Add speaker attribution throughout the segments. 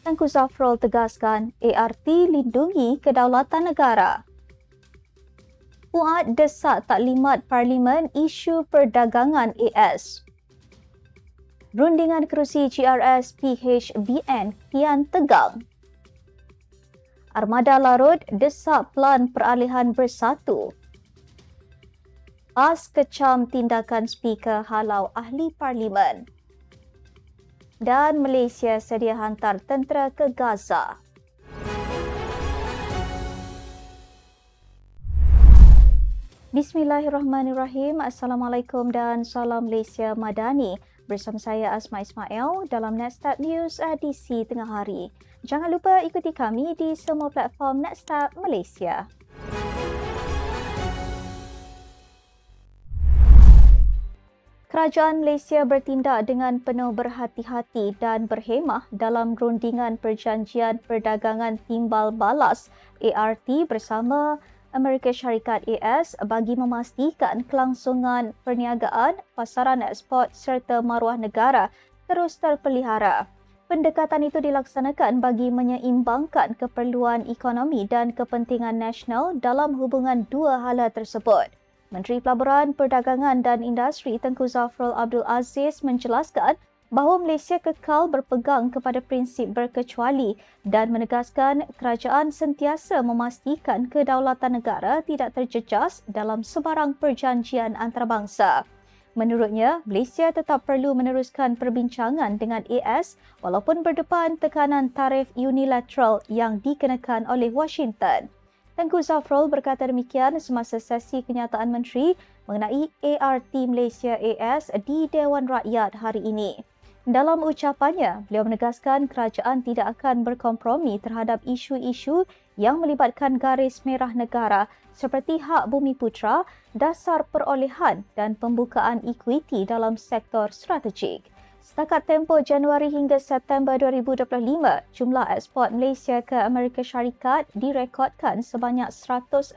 Speaker 1: Tengku Zafrul tegaskan ART lindungi kedaulatan negara. Puat desak taklimat Parlimen isu perdagangan AS. Rundingan kerusi GRS PHBN kian tegang. Armada Larut desak pelan peralihan bersatu. PAS kecam tindakan speaker halau ahli parlimen. Dan Malaysia sedia hantar tentera ke Gaza. Bismillahirrahmanirrahim. Assalamualaikum dan salam Malaysia Madani. Bersama saya Asma Ismail dalam Netstat News edisi tengah hari. Jangan lupa ikuti kami di semua platform Netstat Malaysia. Kerajaan Malaysia bertindak dengan penuh berhati-hati dan berhemah dalam rundingan perjanjian perdagangan timbal balas ART bersama Amerika Syarikat AS bagi memastikan kelangsungan perniagaan, pasaran ekspor serta maruah negara terus terpelihara. Pendekatan itu dilaksanakan bagi menyeimbangkan keperluan ekonomi dan kepentingan nasional dalam hubungan dua hala tersebut. Menteri Pelaburan, Perdagangan dan Industri Tengku Zafrul Abdul Aziz menjelaskan bahawa Malaysia kekal berpegang kepada prinsip berkecuali dan menegaskan kerajaan sentiasa memastikan kedaulatan negara tidak terjejas dalam sebarang perjanjian antarabangsa. Menurutnya, Malaysia tetap perlu meneruskan perbincangan dengan AS walaupun berdepan tekanan tarif unilateral yang dikenakan oleh Washington. Tengku Zafrul berkata demikian semasa sesi kenyataan menteri mengenai ART Malaysia AS di Dewan Rakyat hari ini. Dalam ucapannya, beliau menegaskan kerajaan tidak akan berkompromi terhadap isu-isu yang melibatkan garis merah negara seperti hak bumi putra, dasar perolehan dan pembukaan ekuiti dalam sektor strategik. Setakat tempoh Januari hingga September 2025, jumlah ekspor Malaysia ke Amerika Syarikat direkodkan sebanyak 166.38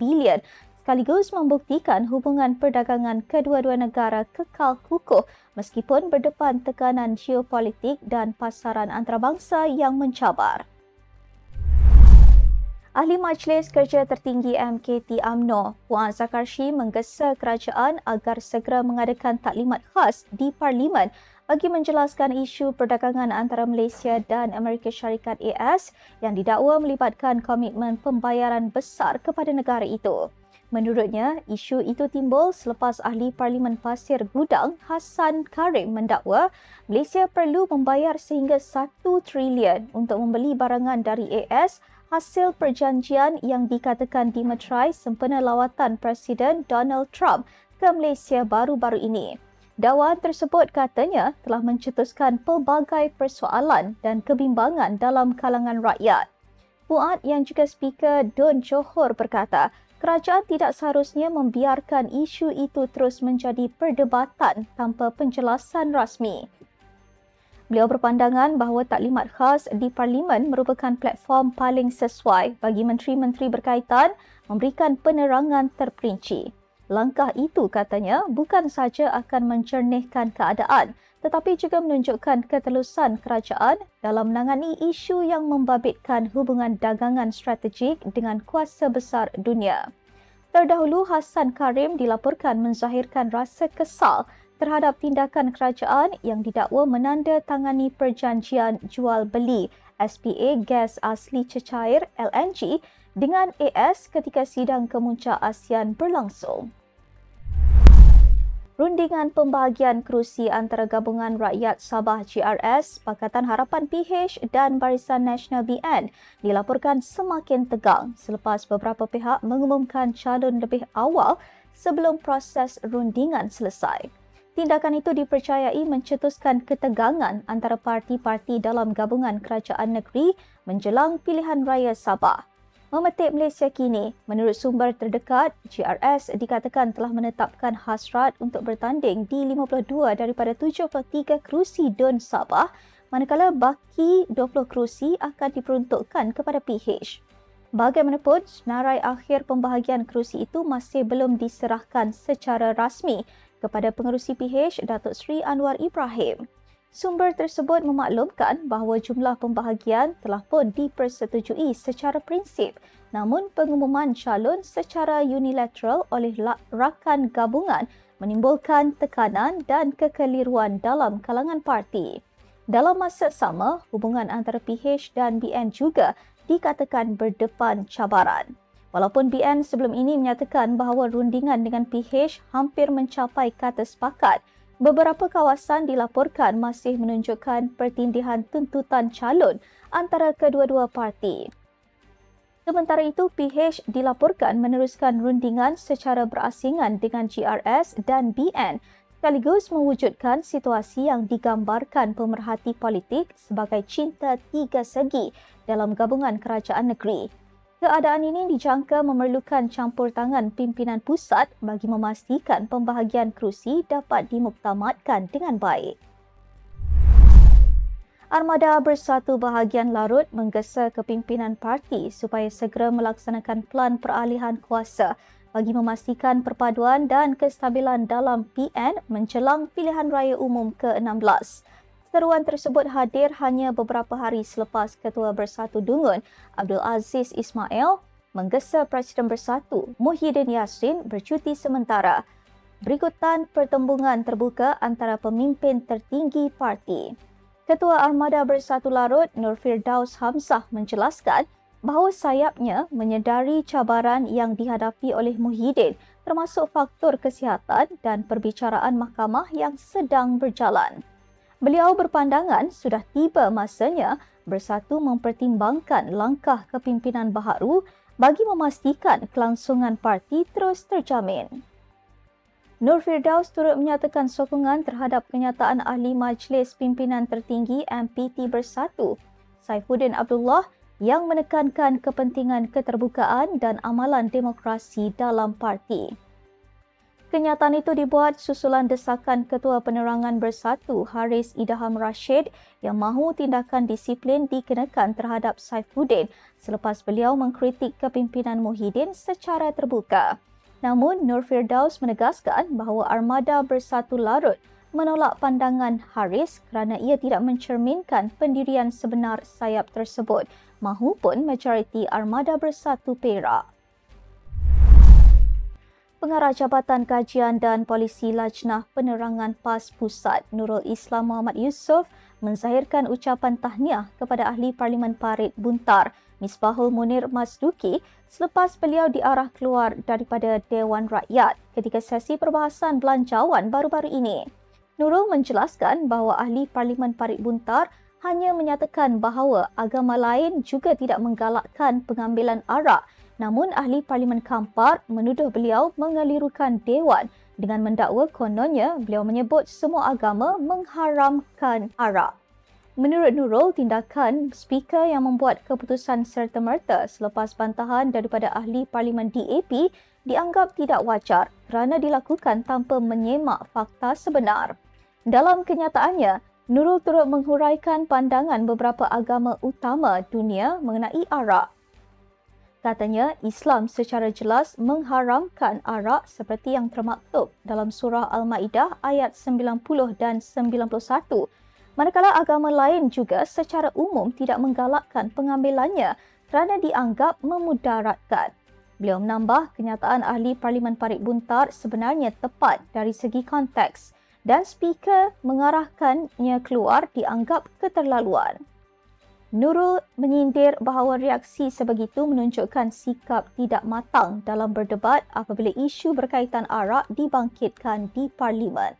Speaker 1: bilion sekaligus membuktikan hubungan perdagangan kedua-dua negara kekal kukuh meskipun berdepan tekanan geopolitik dan pasaran antarabangsa yang mencabar. Ahli Majlis Kerja Tertinggi MKT AMNO, Puan Zakarshi menggesa kerajaan agar segera mengadakan taklimat khas di Parlimen bagi menjelaskan isu perdagangan antara Malaysia dan Amerika Syarikat AS yang didakwa melibatkan komitmen pembayaran besar kepada negara itu. Menurutnya, isu itu timbul selepas ahli Parlimen Pasir Gudang Hassan Karim mendakwa Malaysia perlu membayar sehingga 1 trilion untuk membeli barangan dari AS hasil perjanjian yang dikatakan dimeterai sempena lawatan Presiden Donald Trump ke Malaysia baru-baru ini. Dakwaan tersebut katanya telah mencetuskan pelbagai persoalan dan kebimbangan dalam kalangan rakyat. Puat yang juga speaker Don Johor berkata, kerajaan tidak seharusnya membiarkan isu itu terus menjadi perdebatan tanpa penjelasan rasmi. Beliau berpandangan bahawa taklimat khas di Parlimen merupakan platform paling sesuai bagi menteri-menteri berkaitan memberikan penerangan terperinci. Langkah itu katanya bukan sahaja akan mencernihkan keadaan tetapi juga menunjukkan ketelusan kerajaan dalam menangani isu yang membabitkan hubungan dagangan strategik dengan kuasa besar dunia. Terdahulu Hassan Karim dilaporkan menzahirkan rasa kesal terhadap tindakan kerajaan yang didakwa menandatangani perjanjian jual beli SPA gas asli cecair LNG dengan AS ketika sidang kemuncak ASEAN berlangsung. Rundingan pembahagian kerusi antara Gabungan Rakyat Sabah GRS, Pakatan Harapan PH dan Barisan Nasional BN dilaporkan semakin tegang selepas beberapa pihak mengumumkan calon lebih awal sebelum proses rundingan selesai. Tindakan itu dipercayai mencetuskan ketegangan antara parti-parti dalam gabungan kerajaan negeri menjelang pilihan raya Sabah. Memetik Malaysia kini, menurut sumber terdekat, GRS dikatakan telah menetapkan hasrat untuk bertanding di 52 daripada 73 kerusi DUN Sabah, manakala baki 20 kerusi akan diperuntukkan kepada PH. Bagaimanapun, senarai akhir pembahagian kerusi itu masih belum diserahkan secara rasmi kepada pengerusi PH Datuk Seri Anwar Ibrahim. Sumber tersebut memaklumkan bahawa jumlah pembahagian telah pun dipersetujui secara prinsip namun pengumuman calon secara unilateral oleh rakan gabungan menimbulkan tekanan dan kekeliruan dalam kalangan parti. Dalam masa sama, hubungan antara PH dan BN juga dikatakan berdepan cabaran. Walaupun BN sebelum ini menyatakan bahawa rundingan dengan PH hampir mencapai kata sepakat, beberapa kawasan dilaporkan masih menunjukkan pertindihan tuntutan calon antara kedua-dua parti. Sementara itu, PH dilaporkan meneruskan rundingan secara berasingan dengan GRS dan BN sekaligus mewujudkan situasi yang digambarkan pemerhati politik sebagai cinta tiga segi dalam gabungan kerajaan negeri. Keadaan ini dijangka memerlukan campur tangan pimpinan pusat bagi memastikan pembahagian kerusi dapat dimuktamadkan dengan baik. Armada Bersatu Bahagian Larut menggesa kepimpinan parti supaya segera melaksanakan plan peralihan kuasa bagi memastikan perpaduan dan kestabilan dalam PN menjelang pilihan raya umum ke-16. Seruan tersebut hadir hanya beberapa hari selepas Ketua Bersatu Dungun Abdul Aziz Ismail menggesa Presiden Bersatu Muhyiddin Yassin bercuti sementara berikutan pertembungan terbuka antara pemimpin tertinggi parti. Ketua Armada Bersatu Larut Nur Firdaus Hamzah menjelaskan bahawa sayapnya menyedari cabaran yang dihadapi oleh Muhyiddin termasuk faktor kesihatan dan perbicaraan mahkamah yang sedang berjalan. Beliau berpandangan sudah tiba masanya bersatu mempertimbangkan langkah kepimpinan baharu bagi memastikan kelangsungan parti terus terjamin. Nur Firdaus turut menyatakan sokongan terhadap kenyataan ahli Majlis Pimpinan Tertinggi MPT Bersatu, Saifuddin Abdullah yang menekankan kepentingan keterbukaan dan amalan demokrasi dalam parti. Kenyataan itu dibuat susulan desakan Ketua Penerangan Bersatu Haris Idaham Rashid yang mahu tindakan disiplin dikenakan terhadap Saifuddin selepas beliau mengkritik kepimpinan Muhyiddin secara terbuka. Namun Nur Firdaus menegaskan bahawa Armada Bersatu Larut menolak pandangan Haris kerana ia tidak mencerminkan pendirian sebenar sayap tersebut mahupun majoriti Armada Bersatu Perak. Pengarah Jabatan Kajian dan Polisi Lajnah Penerangan PAS Pusat Nurul Islam Muhammad Yusof menzahirkan ucapan tahniah kepada Ahli Parlimen Parit Buntar Misbahul Munir Masduki selepas beliau diarah keluar daripada Dewan Rakyat ketika sesi perbahasan belanjawan baru-baru ini. Nurul menjelaskan bahawa Ahli Parlimen Parit Buntar hanya menyatakan bahawa agama lain juga tidak menggalakkan pengambilan arak Namun ahli Parlimen Kampar menuduh beliau mengelirukan dewan dengan mendakwa kononnya beliau menyebut semua agama mengharamkan arak. Menurut Nurul, tindakan speaker yang membuat keputusan serta-merta selepas bantahan daripada ahli Parlimen DAP dianggap tidak wajar kerana dilakukan tanpa menyemak fakta sebenar. Dalam kenyataannya, Nurul turut menghuraikan pandangan beberapa agama utama dunia mengenai arak Katanya, Islam secara jelas mengharamkan arak seperti yang termaktub dalam surah Al-Ma'idah ayat 90 dan 91. Manakala agama lain juga secara umum tidak menggalakkan pengambilannya kerana dianggap memudaratkan. Beliau menambah kenyataan ahli Parlimen Parit Buntar sebenarnya tepat dari segi konteks dan speaker mengarahkannya keluar dianggap keterlaluan. Nurul menyindir bahawa reaksi sebegitu menunjukkan sikap tidak matang dalam berdebat apabila isu berkaitan arak dibangkitkan di parlimen.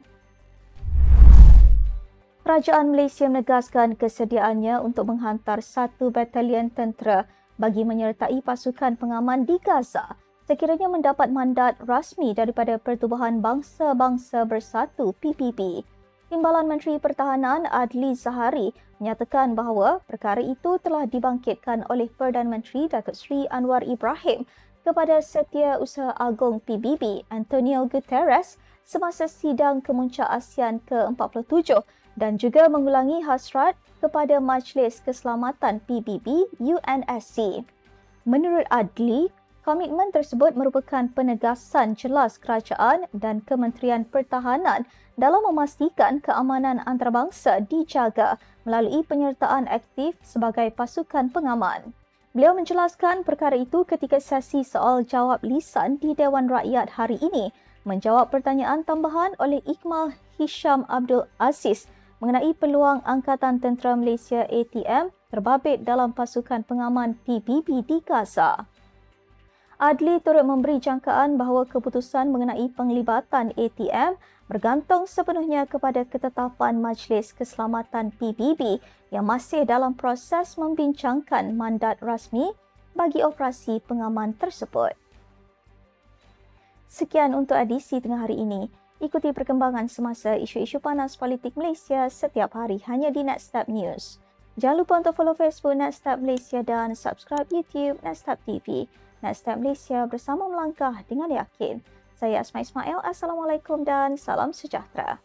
Speaker 1: Kerajaan Malaysia menegaskan kesediaannya untuk menghantar satu batalion tentera bagi menyertai pasukan pengaman di Gaza sekiranya mendapat mandat rasmi daripada Pertubuhan Bangsa-Bangsa Bersatu PPB. Timbalan Menteri Pertahanan Adli Zahari menyatakan bahawa perkara itu telah dibangkitkan oleh Perdana Menteri Datuk Seri Anwar Ibrahim kepada Setiausaha Agong PBB Antonio Guterres semasa sidang kemuncak ASEAN ke-47 dan juga mengulangi hasrat kepada Majlis Keselamatan PBB UNSC. Menurut Adli, Komitmen tersebut merupakan penegasan jelas kerajaan dan Kementerian Pertahanan dalam memastikan keamanan antarabangsa dijaga melalui penyertaan aktif sebagai pasukan pengaman. Beliau menjelaskan perkara itu ketika sesi soal jawab lisan di Dewan Rakyat hari ini menjawab pertanyaan tambahan oleh Iqmal Hisham Abdul Aziz mengenai peluang Angkatan Tentera Malaysia ATM terbabit dalam pasukan pengaman PBB di Gaza. Adli turut memberi jangkaan bahawa keputusan mengenai penglibatan ATM bergantung sepenuhnya kepada ketetapan Majlis Keselamatan PBB yang masih dalam proses membincangkan mandat rasmi bagi operasi pengaman tersebut. Sekian untuk edisi tengah hari ini. Ikuti perkembangan semasa isu-isu panas politik Malaysia setiap hari hanya di Netstab News. Jangan lupa untuk follow Facebook Netstab Malaysia dan subscribe YouTube Netstab TV. Netstab Malaysia bersama melangkah dengan yakin. Saya Asma Ismail. Assalamualaikum dan salam sejahtera.